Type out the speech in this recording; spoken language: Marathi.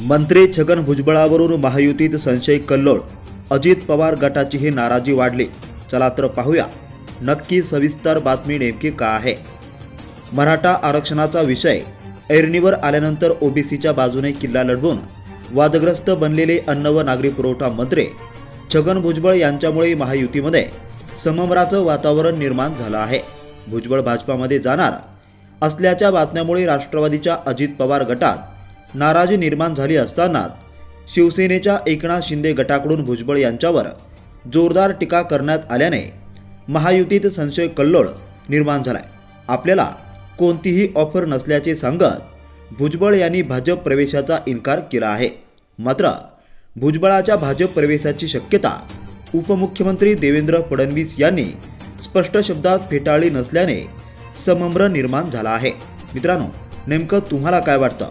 मंत्री छगन भुजबळावरून महायुतीत संशय कल्लोळ. अजित पवार गटाचीही नाराजी वाढली. चला तर पाहूया. नक्की सविस्तर बातमी नेमकी का आहे? मराठा आरक्षणाचा विषय. ऐरणीवर आल्यानंतर ओबीसीच्या बाजूने किल्ला लढवून वादग्रस्त बनलेले अन्न व नागरी पुरवठा मंत्री छगन भुजबळ यांच्यामुळे महायुतीमध्ये सममराचं वातावरण निर्माण झालं आहे. भुजबळ भाजपामध्ये जाणार असल्याच्या बातम्यामुळे राष्ट्रवादीच्या अजित पवार गटात नाराजी निर्माण झाली असतानाच शिवसेनेच्या एकनाथ शिंदे गटाकडून भुजबळ यांच्यावर जोरदार टीका करण्यात आल्याने महायुतीत संशय कल्लोळ निर्माण झालाय. आपल्याला कोणतीही ऑफर नसल्याचे सांगत भुजबळ यांनी भाजप प्रवेशाचा इन्कार केला आहे. मात्र भुजबळाच्या भाजप प्रवेशाची शक्यता उपमुख्यमंत्री देवेंद्र फडणवीस यांनी स्पष्ट शब्दात फेटाळली नसल्याने समम्र निर्माण झाला आहे. मित्रांनो नेमकं तुम्हाला काय वाटतं?